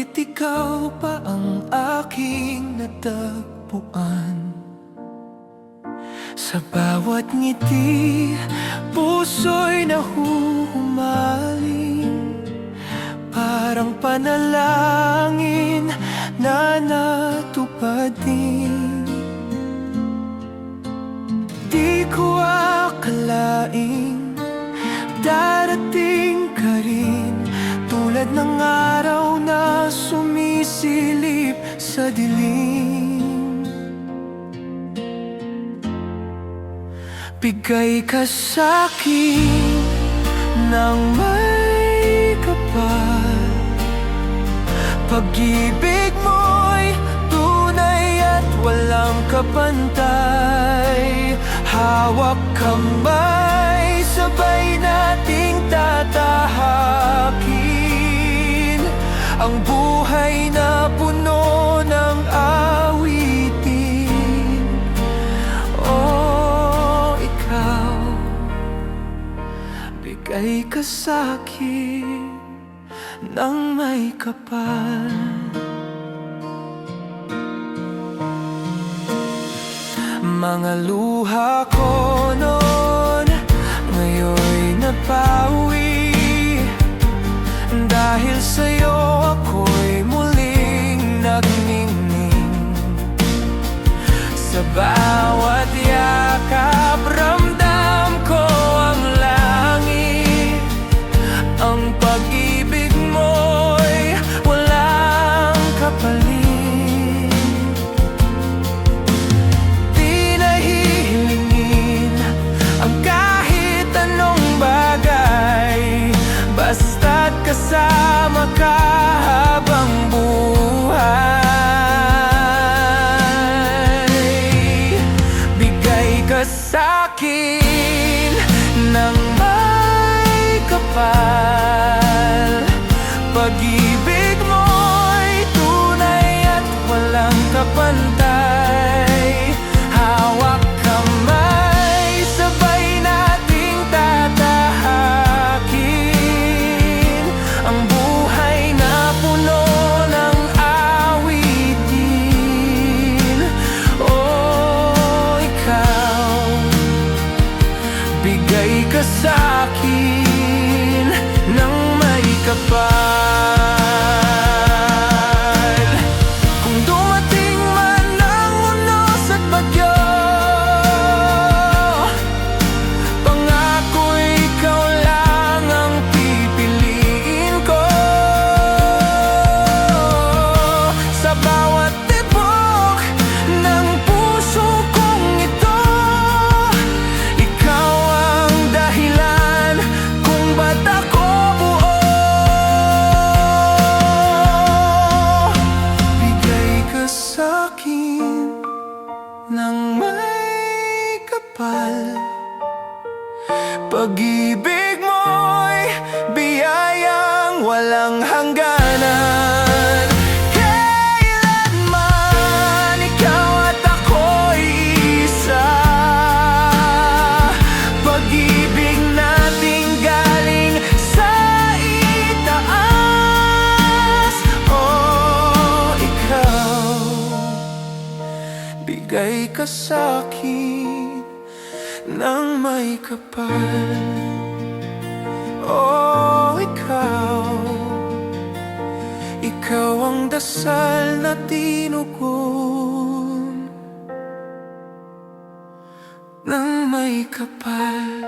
Bakit ikaw pa ang aking natagpuan? Sa bawat ngiti, puso'y nahuhumaling Parang panalangin na natupad din Di ko akalaing darating ka rin Tulad ng sumisilip sa dilim. Bigay ka sa'kin ng may kapal. Pag-ibig mo'y tunay at walang kapantay. Hawak kamay, ka sa'kin ng may kapal. Mga luha ko noon Ngayon'y napawi. Dahil sa'yo kasama ka habang buhay. Bigay ka sa'kin ng may kapal. Pag-ibig Pag-ibig mo'y biyayang walang hangganan. Kailanman ikaw at ako'y isa. Pag-ibig nating galing sa itaas. Oh, ikaw Bigay ka sa'kin ng may kapal. Oh, ikaw. Ikaw ang dasal na tinugon ng may kapal